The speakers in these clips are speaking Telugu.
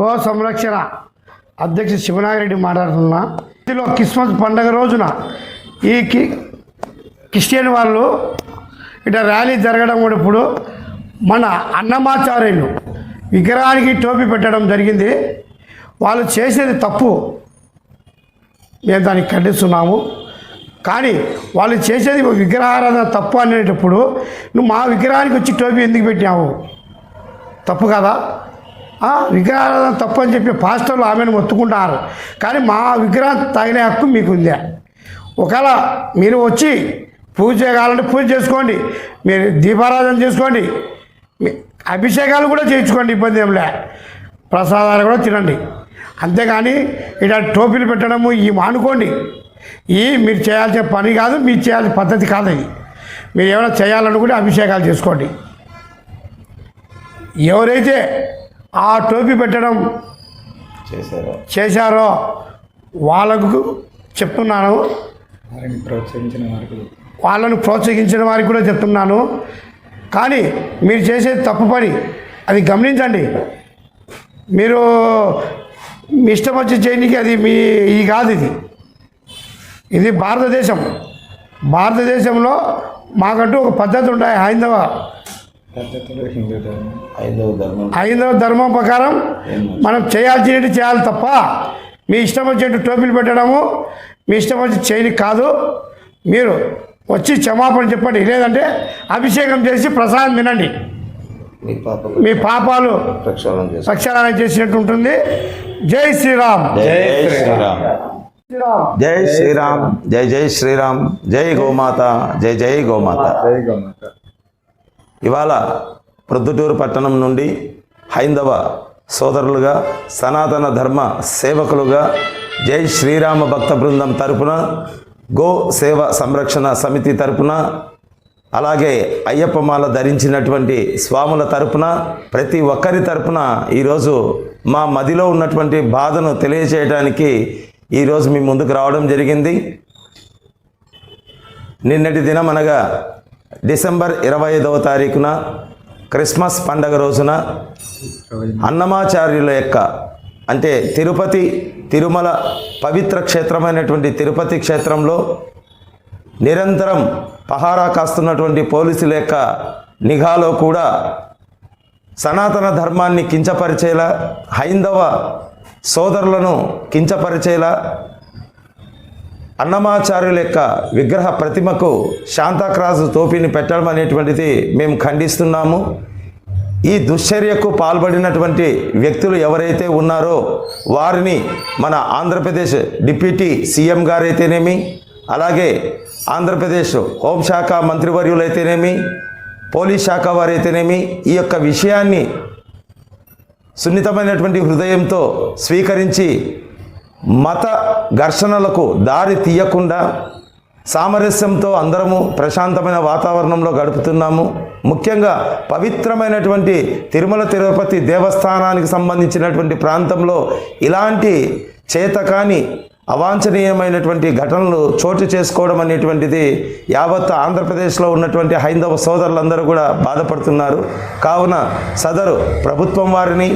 గో సంరక్షణ. అధ్యక్ష శివనాగిరెడ్డి మాట్లాడుతున్నా. ఇందులో క్రిస్మస్ పండగ రోజున ఈ కి క్రిస్టియన్ వాళ్ళు ఇట్లా ర్యాలీ జరగడం కూడా ఇప్పుడు మన అన్నమాచార్యులు విగ్రహానికి టోపీ పెట్టడం జరిగింది. వాళ్ళు చేసేది తప్పు. మేము దాన్ని ఖండిస్తున్నాము. కానీ వాళ్ళు చేసేది విగ్రహారాధన తప్పు అనేటప్పుడు నువ్వు మా విగ్రహానికి వచ్చి టోపీ ఎందుకు పెట్టినావు? తప్పు కదా. ఆ, తప్పని తప్పు అని చెప్పి పాస్టర్లు ఆమెను మొత్తుకుంటున్నారు కానీ మా విగ్రహం తగిన హక్కు మీకు ఉందా ఒకవేళ మీరు వచ్చి పూజ చేయాలంటే పూజ చేసుకోండి. మీరు దీపారాధన చేసుకోండి. అభిషేకాలు కూడా చేయించుకోండి ఇబ్బంది ఏం లే. ప్రసాదాలు కూడా తినండి. అంతేగాని ఇలా టోపీలు పెట్టడము ఈ మానుకోండి ఈ మీరు చేయాల్సిన పని కాదు మీరు చేయాల్సిన పద్ధతి కాదు ఇది. మీరు ఏమైనా చేయాలనుకుంటే అభిషేకాలు చేసుకోండి. ఎవరైతే ఆ టోపీ పెట్టడం చేశారు. చేశారో వాళ్ళకు చెప్తున్నాను. ప్రోత్సహించిన వారికి వాళ్ళను ప్రోత్సహించిన వారికి కూడా చెప్తున్నాను. కానీ మీరు చేసేది తప్పు పని అది గమనించండి. మీరు మీ ఇష్టం వచ్చి చేయడానికి అది మీ ఈ కాదు ఇది. ఇది భారతదేశం. భారతదేశంలో మాకంటూ ఒక పద్ధతి ఉంటాయి హైందవ ఐదవ ధర్మం. ప్రకారం మనం చేయాల్సినట్టు చేయాలి తప్ప మీ ఇష్టం వచ్చేట్టు టోపీలు పెట్టడము మీ ఇష్టం వచ్చి చేయని కాదు. మీరు వచ్చి క్షమాపణ చెప్పండి. లేదంటే అభిషేకం చేసి ప్రసాదం తినండి. మీ పాప మీ పాపాలు ప్రక్షాళన చేసినట్టు ఉంటుంది. జై శ్రీరామ్. జై శ్రీరామ్. జై శ్రీరామ్. జై జై శ్రీరామ్. జై గోమాత. జై జై గోమాత. జై గోమాత. ఇవాళ ప్రొద్దుటూరు పట్టణం నుండి హైందవ సోదరులుగా సనాతన ధర్మ సేవకులుగా జై శ్రీరామ భక్త బృందం తరపున గో సేవ సంరక్షణ సమితి తరపున అలాగే అయ్యప్పమాల ధరించినటువంటి స్వాముల తరపున ప్రతి ఒక్కరి తరపున ఈరోజు మా మదిలో ఉన్నటువంటి బాధను తెలియజేయడానికి ఈరోజు మీ ముందుకు రావడం జరిగింది. నిన్నటి దినం అనగా డిసెంబర్ ఇరవై ఐదవ తారీఖున క్రిస్మస్ పండగ రోజున అన్నమాచార్యుల యొక్క అంటే తిరుపతి తిరుమల పవిత్ర క్షేత్రమైనటువంటి తిరుపతి క్షేత్రంలో నిరంతరం పహారా కాస్తున్నటువంటి పోలీసుల యొక్క నిఘాలో కూడా సనాతన ధర్మాన్ని కించపరిచేలా హైందవ సోదరులను కించపరిచేలా అన్నమాచార్యుల యొక్క విగ్రహ ప్రతిమకు శాంతాక్రాజు తోపిని పెట్టడం అనేటువంటిది మేము ఖండిస్తున్నాము. ఈ దుశ్చర్యకు పాల్పడినటువంటి వ్యక్తులు ఎవరైతే ఉన్నారో వారిని మన ఆంధ్రప్రదేశ్ డిప్యూటీ సీఎం గారైతేనేమి అలాగే ఆంధ్రప్రదేశ్ హోంశాఖ మంత్రివర్యులైతేనేమి పోలీస్ శాఖ వారైతేనేమి ఈ యొక్క విషయాన్ని సున్నితమైనటువంటి హృదయంతో స్వీకరించి మత ఘర్షణలకు దారి తీయకుండా సామరస్యంతో అందరము ప్రశాంతమైన వాతావరణంలో గడుపుతున్నాము. ముఖ్యంగా పవిత్రమైనటువంటి తిరుమల తిరుపతి దేవస్థానానికి సంబంధించినటువంటి ప్రాంతంలో ఇలాంటి చేతకాని అవాంఛనీయమైనటువంటి ఘటనలు చోటు చేసుకోవడం అనేటువంటిది యావత్ ఆంధ్రప్రదేశ్లో ఉన్నటువంటి హైందవ సోదరులందరూ కూడా బాధపడుతున్నారు. కావున సదరు ప్రభుత్వం వారిని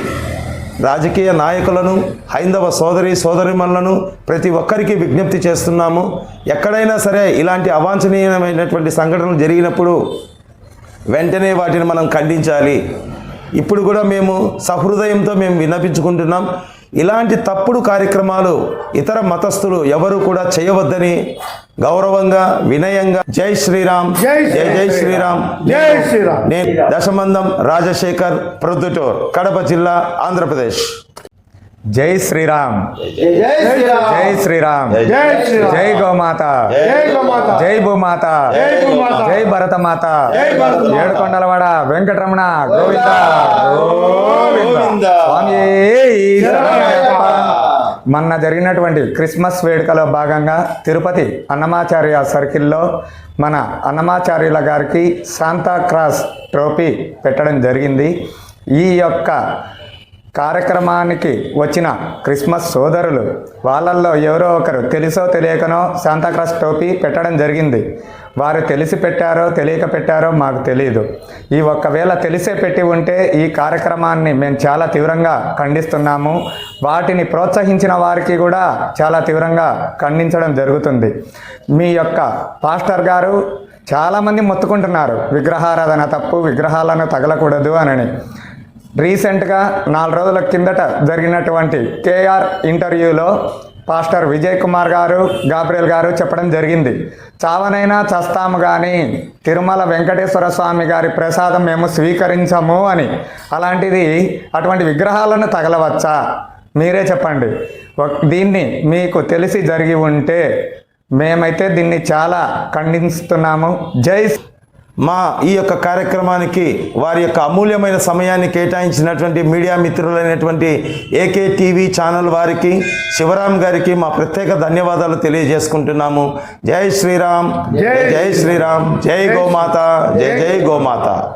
రాజకీయ నాయకులను హైందవ సోదరి సోదరిమణులను ప్రతి ఒక్కరికి విజ్ఞప్తి చేస్తున్నాము. ఎక్కడైనా సరే ఇలాంటి అవాంఛనీయమైనటువంటి సంఘటనలు జరిగినప్పుడు వెంటనే వాటిని మనం ఖండించాలి. ఇప్పుడు కూడా మేము సహృదయంతో మేము విన్నపించుకుంటున్నాం. ఇలాంటి తప్పుడు కార్యక్రమాలు ఇతర మతస్థులు ఎవరు కూడా చేయవద్దని గౌరవంగా వినయంగా జై శ్రీరామ్ జై జై శ్రీరామ్. జై శ్రీరామ్. నేను దశమందం రాజశేఖర్ ప్రొద్దుటూర్ కడప జిల్లా ఆంధ్రప్రదేశ్. జై శ్రీరామ్. జై శ్రీరామ్. జై గోమాత. జై గోమాత. జై భూమాత. జై భరతమాత. ఏడుకొండలవాడ వెంకటరమణ గోవింద. మొన్న జరిగినటువంటి క్రిస్మస్ వేడుకలో భాగంగా తిరుపతి అన్నమాచార్య సర్కిల్లో మన అన్నమాచార్యుల గారికి శాంతా క్రాస్ ట్రోఫీ పెట్టడం జరిగింది. ఈ యొక్క కార్యక్రమానికి వచ్చిన క్రిస్మస్ సోదరులు వాళ్ళల్లో ఎవరో ఒకరు తెలుసో తెలియకనో శాంతాక్రాస్ టోపీ పెట్టడం జరిగింది. వారు తెలిసి పెట్టారో తెలియక పెట్టారో మాకు తెలియదు ఈ ఒక్కవేళ తెలిసే పెట్టి ఉంటే ఈ కార్యక్రమాన్ని మేము చాలా తీవ్రంగా ఖండిస్తున్నాము. వాటిని ప్రోత్సహించిన వారికి కూడా చాలా తీవ్రంగా ఖండించడం జరుగుతుంది. మీ యొక్క పాస్టర్ గారు చాలామంది మొత్తుకుంటున్నారు. విగ్రహారాధన తప్పు విగ్రహాలను తగలకూడదు అని రీసెంట్గా నాలుగు రోజుల కిందట జరిగినటువంటి కేఆర్ ఇంటర్వ్యూలో పాస్టర్ విజయ్ కుమార్ గారు గాబ్రియల్ గారు చెప్పడం జరిగింది. చావనైనా చస్తాము కానీ తిరుమల వెంకటేశ్వర స్వామి గారి ప్రసాదం మేము స్వీకరించము అని. అలాంటిది అటువంటి విగ్రహాలను తగలవచ్చా? మీరే చెప్పండి. దీన్ని మీకు తెలిసి జరిగి ఉంటే మేమైతే దీన్ని చాలా ఖండిస్తున్నాము. జై మా ఈ యొక్క కార్యక్రమానికి వారి యొక్క అమూల్యమైన సమయాన్ని కేటాయించినటువంటి మీడియా మిత్రులైనటువంటి ఏకే టీవీ ఛానల్ వారికి శివరాం గారికి మా ప్రత్యేక ధన్యవాదాలు తెలియజేసుకుంటున్నాము. జై శ్రీరామ్. జై జై శ్రీరామ్. జై గోమాత. జై జై గోమాత.